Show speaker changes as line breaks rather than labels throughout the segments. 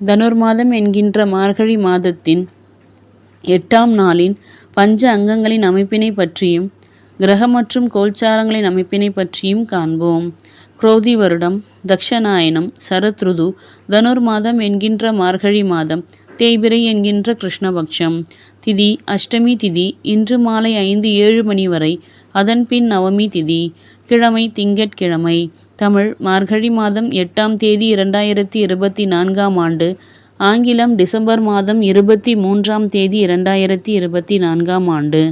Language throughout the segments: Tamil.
தனுர்மாதம் என்கின்ற மார்கழி மாதத்தின் எட்டாம் நாளின் பஞ்ச அங்கங்களின் அமைப்பினை பற்றியும் கிரக மற்றும் கோல்சாரங்களின் அமைப்பினை பற்றியும் காண்போம். குரோதி வருடம் தக்ஷநாயனம் சரத்ருது தனுர் மாதம் என்கின்ற மார்கழி மாதம் தேய்பிரை என்கின்ற கிருஷ்ணபக்ஷம். திதி அஷ்டமி திதி இன்று மாலை ஐந்து ஏழு மணி வரை அதன்பின் நவமி திதி கிழமை திங்கட்கிழமை தமிழ் மார்கழி மாதம் எட்டாம் தேதி இரண்டாயிரத்தி இருபத்தி நான்காம் ஆண்டு ஆங்கிலம் டிசம்பர் மாதம் இருபத்தி மூன்றாம் தேதி இரண்டாயிரத்தி இருபத்தி நான்காம் ஆண்டு.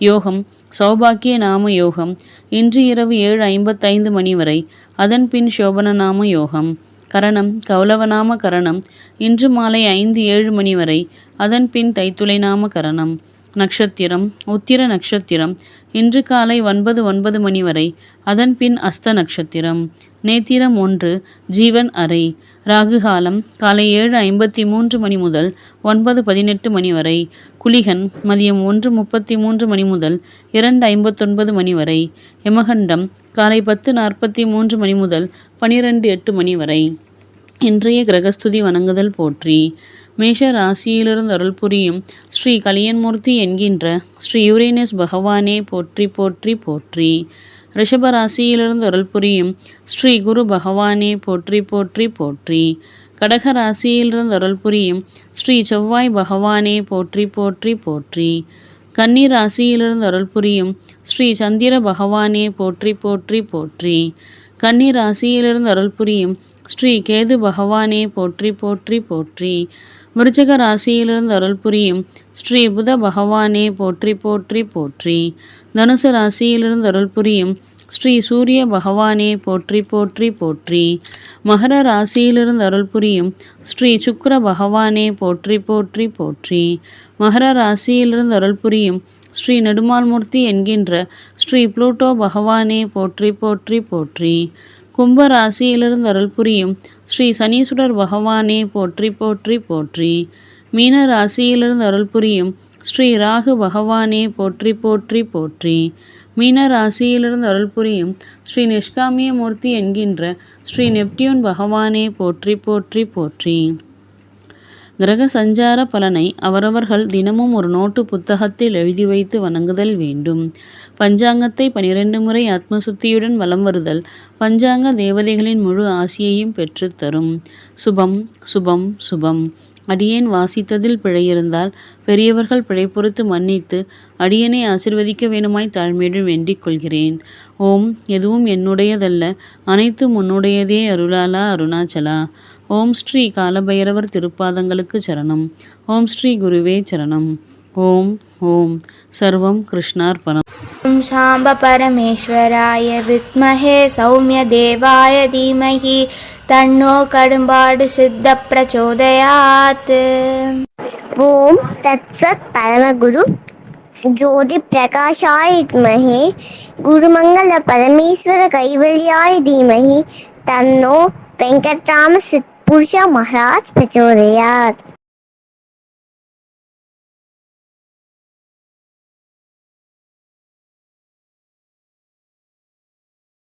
யோகம் சௌபாக்கிய நாம யோகம் இன்று இரவு ஏழு ஐம்பத்தைந்து மணி வரை அதன் பின் சோபன நாம யோகம் கரணம் கௌலவநாம கரணம் இன்று மாலை ஐந்து ஏழு மணி வரை அதன் பின் தைத்துளை நாம கரணம் நட்சத்திரம் உத்திர நட்சத்திரம் இன்று காலை ஒன்பது ஒன்பது மணி வரை அதன் பின் அஸ்த நட்சத்திரம். நேத்திரம் ஒன்று ஜீவன் அறை. ராகுகாலம் காலை ஏழு ஐம்பத்தி மூன்று மணி முதல் ஒன்பது பதினெட்டு மணி வரை. குளிகன் மதியம் ஒன்று முப்பத்தி மூன்று மணி முதல் இரண்டு ஐம்பத்தொன்பது மணி வரை. யமகண்டம் காலை பத்து நாற்பத்தி மூன்று மணி முதல் பனிரெண்டு எட்டு மணி வரை. இன்றைய கிரகஸ்துதி வணங்குதல் போற்றி. மேஷ ராசியிலிருந்து அருள் புரியும் ஸ்ரீ கலியன்மூர்த்தி என்கின்ற ஸ்ரீ யூரேனஸ் பகவானே போற்றி போற்றி போற்றி. ரிஷப ராசியிலிருந்து அருள் புரியும் ஸ்ரீ குரு பகவானே போற்றி போற்றி போற்றி. கடக ராசியிலிருந்து அருள் புரியும் ஸ்ரீ செவ்வாய் பகவானே போற்றி போற்றி போற்றி. கன்னி ராசியிலிருந்து அருள் புரியும் ஸ்ரீ சந்திர பகவானே போற்றி போற்றி போற்றி. கன்னி ராசியிலிருந்து அருள் புரியும். ஸ்ரீ கேது பகவானே போற்றி போற்றி போற்றி. விருச்சக ராசியிலிருந்து அருள் புரியும். ஸ்ரீ புத பகவானே போற்றி போற்றி போற்றி. தனுசு ராசியிலிருந்து அருள் புரியும். ஸ்ரீ சூரிய பகவானே போற்றி போற்றி போற்றி. மகர ராசியிலிருந்து அருள் புரியும். ஸ்ரீ சுக்கர பகவானே போற்றி போற்றி போற்றி. மகர ராசியிலிருந்து அருள் புரியும். ஸ்ரீ நெடுமால்மூர்த்தி என்கின்ற ஸ்ரீ புளூட்டோ பகவானே போற்றி போற்றி போற்றி. கும்ப ராசியிலிருந்து அருள் புரியும் ஸ்ரீ சனீஸ்வரர் பகவானே போற்றி போற்றி போற்றி. மீன ராசியிலிருந்து அருள் புரியும் ஸ்ரீ ராகு பகவானே போற்றி போற்றி போற்றி. மீன ராசியிலிருந்து அருள் புரியும் ஸ்ரீ நிஷ்காமிய மூர்த்தி என்கின்ற ஸ்ரீ நெப்டியூன் பகவானே போற்றி போற்றி போற்றி. கிரக சஞ்சார பலனை அவரவர்கள் தினமும் ஒரு நோட்டு புத்தகத்தில் எழுதி வைத்து வணங்குதல் வேண்டும். பஞ்சாங்கத்தை பனிரெண்டு முறை ஆத்மசுத்தியுடன் வலம் வருதல் பஞ்சாங்க தேவதைகளின் முழு ஆசியையும் பெற்றுத்தரும். சுபம் சுபம் சுபம். அடியேன் வாசித்ததில் பிழையிருந்தால் பெரியவர்கள் பிழை பொறுத்து மன்னித்து அடியனை ஆசிர்வதிக்க வேணுமாய் தாழ்மையுடன் வேண்டிக் கொள்கிறேன் ஓம் எதுவும் என்னுடையதல்ல அனைத்தும் உன்னுடையதே அருளாலா அருணாச்சலா ஓம் ஸ்ரீ காலபைரவர் திருப்பாதங்களுக்கு சரணம் ஓம் ஸ்ரீ குருவே சரணம் ஓம் ஓம் சர்வம் கிருஷ்ணார்பணம்
ॐ साम्ब परमेश्वराय विद्महे सौम्यदेवाय धीमहि तन्नो कडुम्बाड् सिद्धप्रचोदयात्
ॐ तत्सत् परमगुरु ज्योतिप्रकाशाय विद्महे गुरुमङ्गलपरमेश्वरकैवल्याय धीमहि तन्नो वेङ्कटरामसिद्धपुरुषमहाराज प्रचोदयात्